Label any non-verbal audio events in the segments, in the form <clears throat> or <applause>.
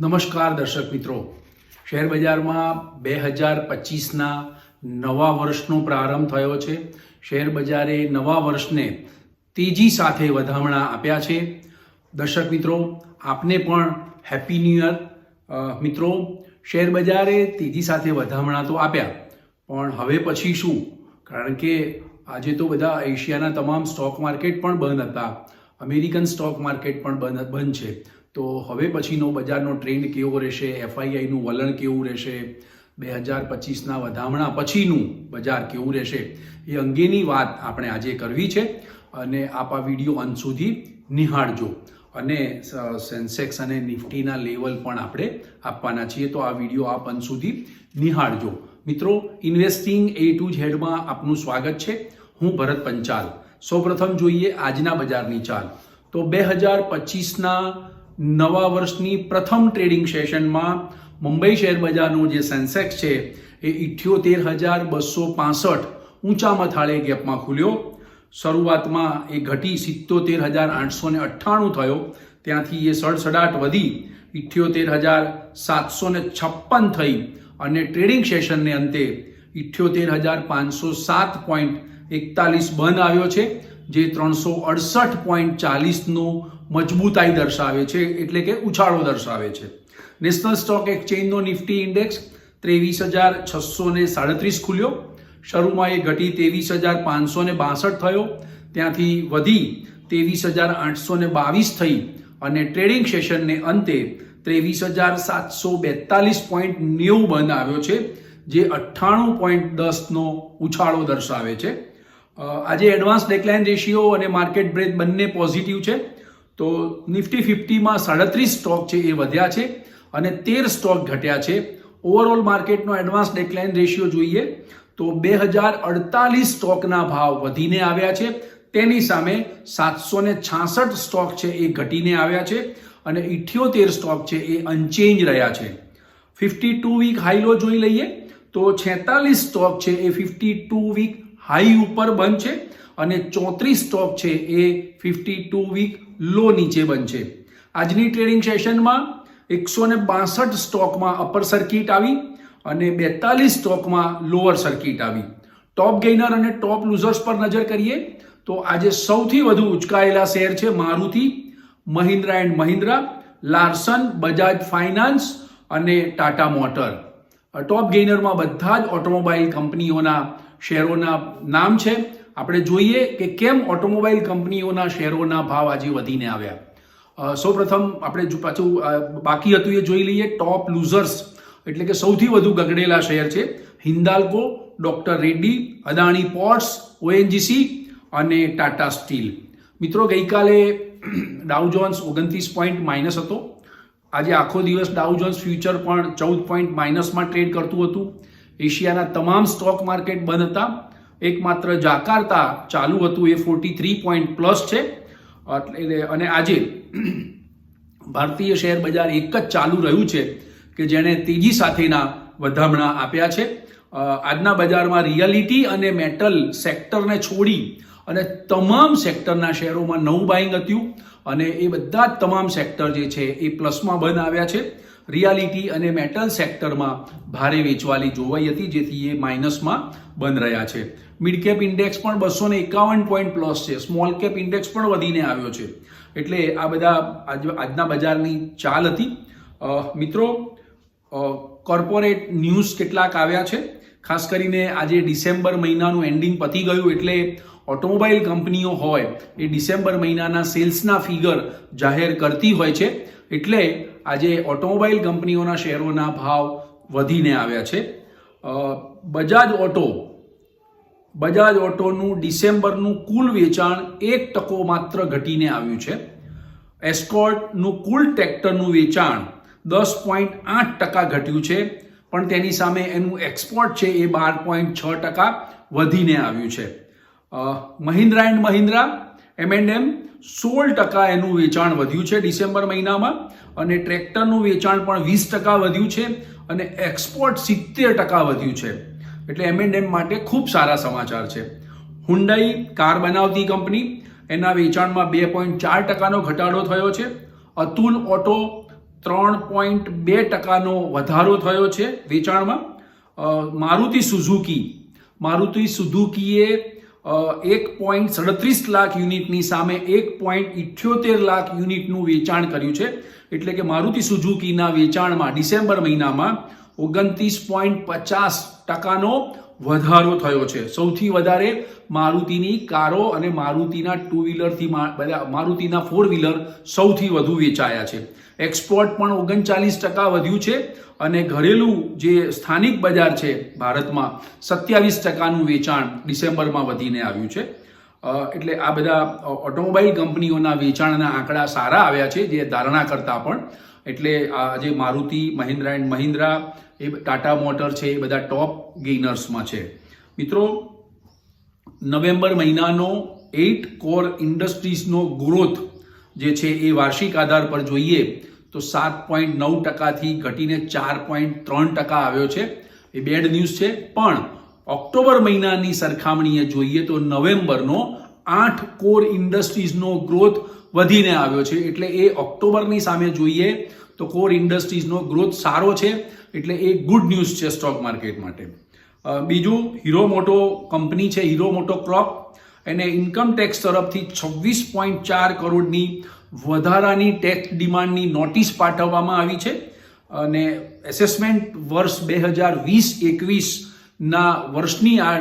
નમસ્કાર દર્શક મિત્રો. શેર બજારમાં બે હજાર પચીસના નવા વર્ષનો પ્રારંભ થયો છે. શેર બજારે નવા વર્ષને તેજી સાથે વધામણા આપ્યા છે. દર્શક મિત્રો, આપને પણ હેપી ન્યૂ યર. મિત્રો, શેર બજારે તેજી સાથે વધામણા તો આપ્યા. પણ હવે પછી શું? કારણ કે આજે તો બધા એશિયાના તમામ સ્ટોક માર્કેટ પણ બંધ હતા. અમેરિકન સ્ટોક માર્કેટ પણ બંધ બંધ છે. તો હવે પછીનો બજારનો ટ્રેન્ડ કેવો રહેશે? એફઆઈઆઈનું વલણ કેવું રહેશે? બે હજાર પચીસના વધામણા પછીનું બજાર કેવું રહેશે? એ અંગેની વાત આપણે આજે કરવી છે અને આપ આ વીડિયો અંત સુધી નિહાળજો. અને સેન્સેક્સ અને નિફ્ટીના લેવલ પણ આપણે આપવાના છીએ. તો આ વીડિયો આપ અંત સુધી નિહાળજો. મિત્રો ઇન્વેસ્ટિંગ એ ટુ ઝેડમાં આપનું સ્વાગત છે. હું ભરત પંચાલ. સૌપ્રથમ જોઈએ આજના બજારની ચાલ. તો બે હજાર પચીસના નવા વર્ષની પ્રથમ ટ્રેડિંગ સેશનમાં મુંબઈ શેર બજારનું જે સેન્સેક્સ છે, એ ઇઠ્યોતેર હજાર બસો પાસઠ ઊંચા મથાળે ગેપમાં ખુલ્યો. શરૂઆતમાં એ ઘટી સિત્તોતેર હજાર આઠસો ને અઠ્ઠાણું થયો. ત્યાંથી એ સડસડાટ વધી, ઇઠ્યોતેર હજાર સાતસો ને છપ્પન થઈ અને ટ્રેડિંગ સેશનને અંતે ઇઠ્યોતેર હજાર પાંચસો સાત પોઈન્ટ એકતાલીસ બંધ આવ્યો છે, જે ત્રણસો અડસઠ પોઈન્ટ ચાલીસનો મજબૂતાઈ દર્શાવે છે, એટલે કે ઉછાળો દર્શાવે છે. નેશનલ સ્ટોક એક્સચેન્જનો નિફ્ટી ઇન્ડેક્સ ત્રેવીસ હજાર છસો ને સાડત્રીસ ખુલ્યો. શરૂમાં એ ઘટી ત્રેવીસ હજાર પાંચસો ને બાસઠ થયો. ત્યાંથી વધી ત્રેવીસ હજાર આઠસો ને બાવીસ થઈ અને ટ્રેડિંગ સેશનને અંતે ત્રેવીસ હજાર સાતસો બેતાલીસ પોઈન્ટ નેવું બંધ આવ્યો છે, જે અઠ્ઠાણું પોઈન્ટ દસનો ઉછાળો દર્શાવે છે. આજે એડવાન્સ ડેકલાઇન રેશિયો અને માર્કેટ બ્રેથ બંને પોઝિટિવ છે. તો નિફ્ટી ફિફ્ટીમાં સાડત્રીસ સ્ટોક છે એ વધ્યા છે અને તેર સ્ટોક ઘટ્યા છે. ઓવરઓલ માર્કેટનો એડવાન્સ ડેકલાઇન રેશિયો જોઈએ તો બે હજાર અડતાલીસ સ્ટોકના ભાવ વધીને આવ્યા છે. તેની સામે સાતસો ને છાસઠ સ્ટોક છે એ ઘટીને આવ્યા છે અને ઇઠ્યોતેર સ્ટોક છે એ અનચેન્જ રહ્યા છે. ફિફ્ટી ટુ વીક હાઈલો જોઈ લઈએ તો છેતાલીસ સ્ટોક છે એ ફિફ્ટી ટુ વીક હાઈ ઉપર બંધ છે. અને ચોત્રીસ સ્ટોક છે એ ફિફ્ટી ટુ વીક લો નીચે બનશે. આજની ટ્રેડિંગ સેશનમાં એકસો ને બાસઠ સ્ટોકમાં અપર સર્કિટ આવી અને બેતાલીસ સ્ટોકમાં લોઅર સર્કિટ આવી. ટોપ ગેઇનર અને ટોપ લૂઝર્સ પર નજર કરીએ તો આજે સૌથી વધુ ઉચકાયેલા શેર છે Maruti, Mahindra and Mahindra, Larsen, Bajaj finance અને ટાટા મોટર. ટોપ ગેઇનરમાં બધા જ ઓટોમોબાઈલ કંપનીઓના શેરોના નામ છે. આપણે જોઈએ કે કેમ ઓટોમોબાઈલ કંપનીઓના શેરોના ભાવ આજે વધીને આવ્યા. સૌપ્રથમ આપણે પાછું બાકી હતું એ જોઈ લઈએ, ટોપ લૂઝર્સ, એટલે કે સૌથી વધુ ગગડેલા શેર છે Hindalco, doctor Reddy, Adani ports, ONGC અને ટાટા સ્ટીલ. મિત્રો, ગઈકાલે ડાઉ જોન્સ ઓગણત્રીસ પોઈન્ટ માઇનસ હતો. આજે આખો દિવસ ડાઉ જોન્સ ફ્યુચર પણ ચૌદ પોઈન્ટ માઇનસમાં ટ્રેડ કરતું હતું. એશિયાના તમામ સ્ટોક માર્કેટ બંધ હતા. એકમાત્ર જાકાર્તા ચાલુ હતું એ ફોર્ટી થ્રી પોઈન્ટ પ્લસ છે. એટલે અને આજે <clears throat> ભારતીય શેર બજાર એક જ ચાલુ રહ્યું છે કે જેણે તેજી સાથેના વધામણા આપ્યા છે. આજના બજારમાં રિયાલિટી અને મેટલ સેક્ટરને છોડી અને તમામ સેક્ટરના શેરોમાં નવું બાઇંગ હતું અને એ બધા જ તમામ સેક્ટર જે છે એ પ્લસમાં બંધ આવ્યા છે. રિયાલિટી અને મેટલ સેક્ટરમાં ભારે વેચવાલી જોવાઈ હતી, જેથી એ માઇનસમાં બંધ રહ્યા છે. મિડ કેપ ઇન્ડેક્સ પણ બસો ને એકાવન પોઈન્ટ પ્લસ છે. સ્મોલ કેપ ઇન્ડેક્સ પણ વધીને આવ્યો છે. એટલે આ બધા આજ, આજના બજારની ચાલ હતી. મિત્રો કોર્પોરેટ ન્યૂઝ કેટલાક આવ્યા છે. ખાસ કરીને આજે ડિસેમ્બર મહિનાનું એન્ડિંગ પતી ગયું એટલે ઓટોમોબાઈલ કંપનીઓ હોય એ ડિસેમ્બર મહિનાના સેલ્સના ફિગર જાહેર કરતી હોય છે. એટલે આજે ઓટોમોબાઈલ કંપનીઓના શેરોના ભાવ વધીને આવ્યા છે. બજાજ ઓટો, બજાજ ઓટોનું ડિસેમ્બરનું કુલ વેચાણ એક ટકો માત્ર ઘટીને આવ્યું છે. એસ્કોર્ટનું કુલ ટ્રેક્ટરનું વેચાણ દસ પોઈન્ટ આઠ ટકા ઘટ્યું છે, પણ તેની સામે એનું એક્સપોર્ટ છે એ બાર પોઈન્ટ છ ટકા વધીને આવ્યું છે. Mahindra and Mahindra M and M સોળ ટકા એનું વેચાણ વધ્યું છે ડિસેમ્બર મહિનામાં અને ટ્રેક્ટરનું વેચાણ પણ વીસ ટકા વધ્યું છે અને એક્સપોર્ટ સિત્તેર ટકા વધ્યું છે. એટલે એમ એન્ડ એમ માટે ખૂબ સારા સમાચાર છે. હુન્ડાઈ કાર બનાવતી કંપની એના વેચાણમાં બે પોઈન્ટ ચાર ટકાનો ઘટાડો થયો છે. અતુલ ઓટો ત્રણ પોઈન્ટ બે ટકાનો વધારો થયો છે વેચાણમાં. મારુતિ સુઝુકી. મારુતિ સુઝુકીએ એક પોઈન્ટ સડત્રીસ લાખ યુનિટની સામે એક પોઈન્ટ ઇઠ્યોતેર લાખ યુનિટનું વેચાણ કર્યું છે. એટલે કે મારુતિ સુઝુકીના વેચાણમાં ડિસેમ્બર મહિનામાં ઓગણત્રીસ પોઈન્ટ પચાસ ટકાનો વધારો થયો છે. સૌથી વધારે મારુતિની કારો અને મારુતિના ટુ વ્હીલરથી મારુતિના ફોર વ્હીલર સૌથી વધુ વેચાયા છે. એક્સપોર્ટ પણ ઓગણચાલીસ ટકા વધ્યું છે અને ઘરેલું જે સ્થાનિક બજાર છે ભારતમાં સત્યાવીસ ટકાનું વેચાણ ડિસેમ્બરમાં વધીને આવ્યું છે. એટલે આ બધા ઓટોમોબાઈલ કંપનીઓના વેચાણના આંકડા સારા આવ્યા છે, જે ધારણા કરતા પણ. એટલે આ જે મારુતિ, મહિન્દ્રા એન્ડ મહિન્દ્રા, એ ટાટા મોટર છે, એ બધા ટોપ ગેઇનર્સમાં છે. મિત્રો, નવેમ્બર મહિનાનો એઇટ કોર ઇન્ડસ્ટ્રીઝનો ગ્રોથ જે છે એ વાર્ષિક આધાર પર જોઈએ તો સાત પોઈન્ટ નવ ટકાથી ઘટીને ચાર પોઈન્ટ ત્રણ ટકા આવ્યો છે. એ બેડ ન્યૂઝ છે. પણ ઓક્ટોબર મહિનાની સરખામણીએ જોઈએ તો નવેમ્બરનો આઠ કોર ઇન્ડસ્ટ્રીઝનો ગ્રોથ વધીને આવ્યો છે. એટલે એ ઓક્ટોબરની સામે જોઈએ તો કોર ઇન્ડસ્ટ્રીઝનો ગ્રોથ સારો છે. એટલે એ ગુડ ન્યૂઝ છે સ્ટોક માર્કેટ માટે. બીજું હીરો મોટો કંપની છે, હીરો મોટો ક્રોપ એને ઇન્કમ ટેક્સ તરફથી છવ્વીસ પોઈન્ટ ચાર કરોડની વધારાની ટેક્સ ડિમાન્ડની નોટિસ પાઠવવામાં આવી છે. અને એસેસમેન્ટ વર્ષ બે હજાર વીસ એકવીસના વર્ષની આ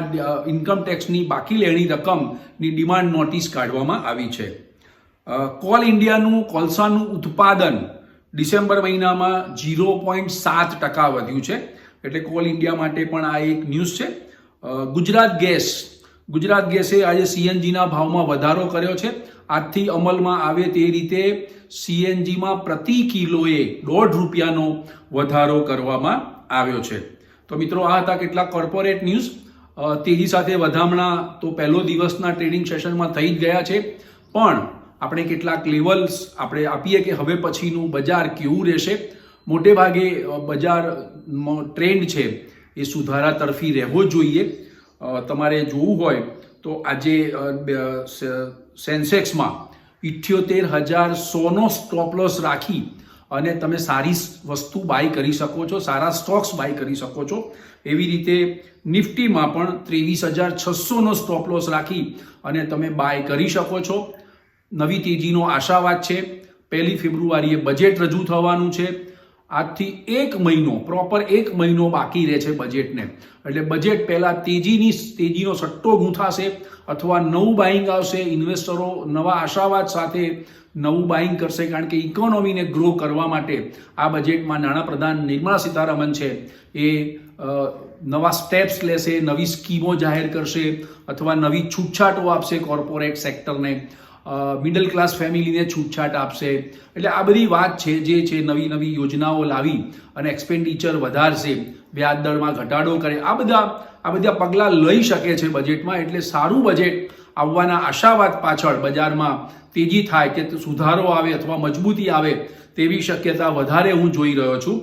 ઇન્કમ ટેક્સની બાકી લેણી રકમની ડિમાન્ડ નોટિસ કાઢવામાં આવી છે. કોલ ઇન્ડિયાનું, કોલસાનું ઉત્પાદન ડિસેમ્બર મહિનામાં જીરો પોઈન્ટ સાત ટકા વધ્યું છે. એટલે કોલ ઇન્ડિયા માટે પણ આ એક ન્યૂઝ છે. ગુજરાત ગેસ ગુજરાત ગેસે આજે સીએનજીના ભાવમાં વધારો કર્યો છે. આજથી અમલમાં આવે તે રીતે સીએનજીમાં પ્રતિ કિલોએ દોઢ રૂપિયાનો વધારો કરવામાં આવ્યો છે. તો મિત્રો, આ હતા કેટલાક કોર્પોરેટ ન્યૂઝ તેજી સાથે વધામણા તો પહેલો દિવસના ટ્રેડિંગ સેશનમાં થઈ જ ગયા છે. પણ આપણે કેટલાક લેવલ્સ આપણે આપીએ કે હવે પછીનું બજાર કેવું રહેશે? મોટે ભાગે બજાર ટ્રેન્ડ છે એ સુધારા તરફી રહેવો જોઈએ. તમારે જોવું હોય તો આજે સેન્સેક્સમાં ઇઠ્યોતેર હજાર સોનો સ્ટોપલોસ રાખી અને તમે સારી વસ્તુ બાય કરી શકો છો, સારા સ્ટોક્સ બાય કરી શકો છો. એવી રીતે નિફ્ટીમાં પણ ત્રેવીસ હજાર છસોનો સ્ટોપલોસ રાખી અને તમે બાય કરી શકો છો. નવી તેજીનો આશાવાદ છે. પહેલી ફેબ્રુઆરીએ બજેટ રજૂ થવાનું છે. આજથી એક મહિનો પ્રોપર એક મહિનો બાકી રહે છે બજેટને એટલે બજેટ પહેલાં તેજીની, તેજીનો સટ્ટો ગૂંથાશે અથવા નવું બાઇંગ આવશે ઇન્વેસ્ટરો નવા આશાવાદ સાથે નવું બાઇંગ કરશે, કારણ કે ઇકોનોમીને ગ્રો કરવા માટે આ બજેટમાં નાણાપ્રધાન નિર્મલા સીતારામન છે. એ નવા સ્ટેપ્સ લેશે, નવી સ્કીમો જાહેર કરશે અથવા નવી છૂટછાટો આપશે કોર્પોરેટ સેક્ટરને મિડલ ક્લાસ ફેમિલીને છૂટછાટ આપશે. એટલે આ બધી વાત છે જે છે નવી નવી યોજનાઓ લાવી અને એક્સપેન્ડિચર વધારશે. વ્યાજ દરમાં ઘટાડો કરે. આ બધા આ બધા પગલાં લઈ શકે છે બજેટમાં એટલે સારું બજેટ આવવાના આશાવાદ પાછળ બજારમાં તેજી થાય કે સુધારો આવે અથવા મજબૂતી આવે તેવી શક્યતા વધારે હું જોઈ રહ્યો છું.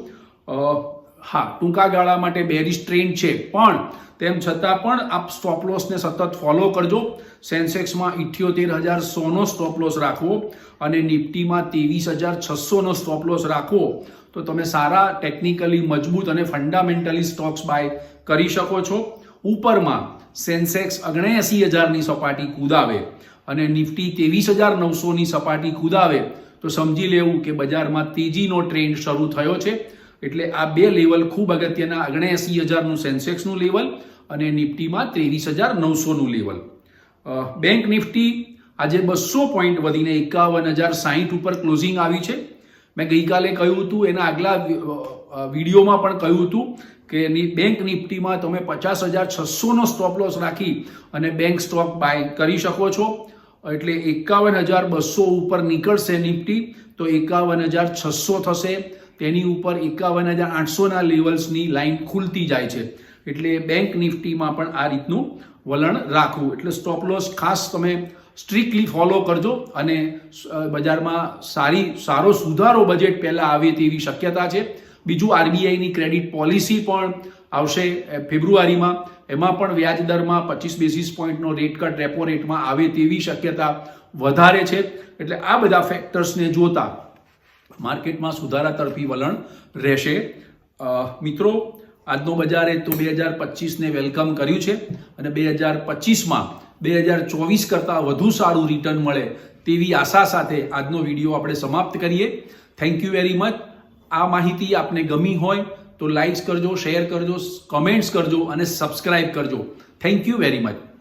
હા, ટૂંકા ગાળા માટે બેરિશ ટ્રેન્ડ છે. પણ તેમ છતાં પણ આપ સ્ટોપ લોસને સતત ફોલો કરજો. સેન્સેક્સમાં ઇઠ્યોતેર હજાર સોનો સ્ટોપ લોસ રાખવો અને નિફ્ટીમાં ત્રેવીસ હજાર છસોનો સ્ટોપ લોસ રાખવો. તો તમે સારા ટેકનિકલી મજબૂત અને ફંડામેન્ટલી સ્ટોક્સ બાય કરી શકો છો. ઉપરમાં સેન્સેક્સ ઓગણએંસી હજારની સપાટી કૂદાવે અને નિફ્ટી ત્રેવીસ હજાર નવસોની સપાટી કૂદાવે. તો સમજી લેવું કે બજારમાં તેજીનો ટ્રેન્ડ શરૂ થયો છે. એટલે આ બે લેવલ ખૂબ અગત્યના ઓગણએંસી હજારનું સેન્સેક્સનું લેવલ અને નિફ્ટીમાં ત્રેવીસ હજાર નવસોનું લેવલ. બેંક નિફ્ટી આજે બસો પોઈન્ટ વધીને એકાવન હજાર સાહીઠ ઉપર ક્લોઝિંગ આવી છે. મેં ગઈકાલે કહ્યું હતું, એના આગલા વિડીયોમાં પણ કહ્યું હતું કે બેંક નિફ્ટીમાં તમે પચાસ હજાર છસોનો સ્ટોપ લોસ રાખી અને બેંક સ્ટોક બાય કરી શકો છો. એટલે એકાવન હજાર બસો ઉપર નીકળશે નિફ્ટી, તો એકાવન હજાર છસો થશે. તેની ઉપર એકાવન હજાર આઠસોના લેવલ્સની લાઈન ખુલતી જાય છે. એટલે બેંક નિફ્ટીમાં પણ આ રીતનું વલણ રાખવું. એટલે સ્ટોપ લોસ ખાસ તમે સ્ટ્રિક્ટલી ફોલો કરજો અને બજારમાં સારી, સારો સુધારો બજેટ પહેલાં આવે તેવી શક્યતા છે. બીજું આરબીઆઈની ક્રેડિટ પોલિસી પણ આવશે ફેબ્રુઆરીમાં. એમાં પણ વ્યાજ દરમાં પચીસ બેસિસ પોઈન્ટનો રેટ કટ રેપો રેટમાં આવે તેવી શક્યતા વધારે છે. એટલે આ બધા ફેક્ટર્સને જોતા માર્કેટમાં સુધારા તરફી વલણ રહેશે. મિત્રો, આજનો બજારે તો બે હજાર પચીસને વેલકમ કર્યું છે અને બે હજાર પચીસમાં બે હજાર ચોવીસ કરતાં વધુ સારું રિટર્ન મળે તેવી આશા સાથે આજનો વીડિયો આપણે સમાપ્ત કરીએ. થેન્ક યુ વેરી મચ આ માહિતી આપને ગમી હોય તો લાઇક્સ કરજો શેર કરજો કમેન્ટ્સ કરજો અને સબસ્ક્રાઇબ કરજો. Thank you very much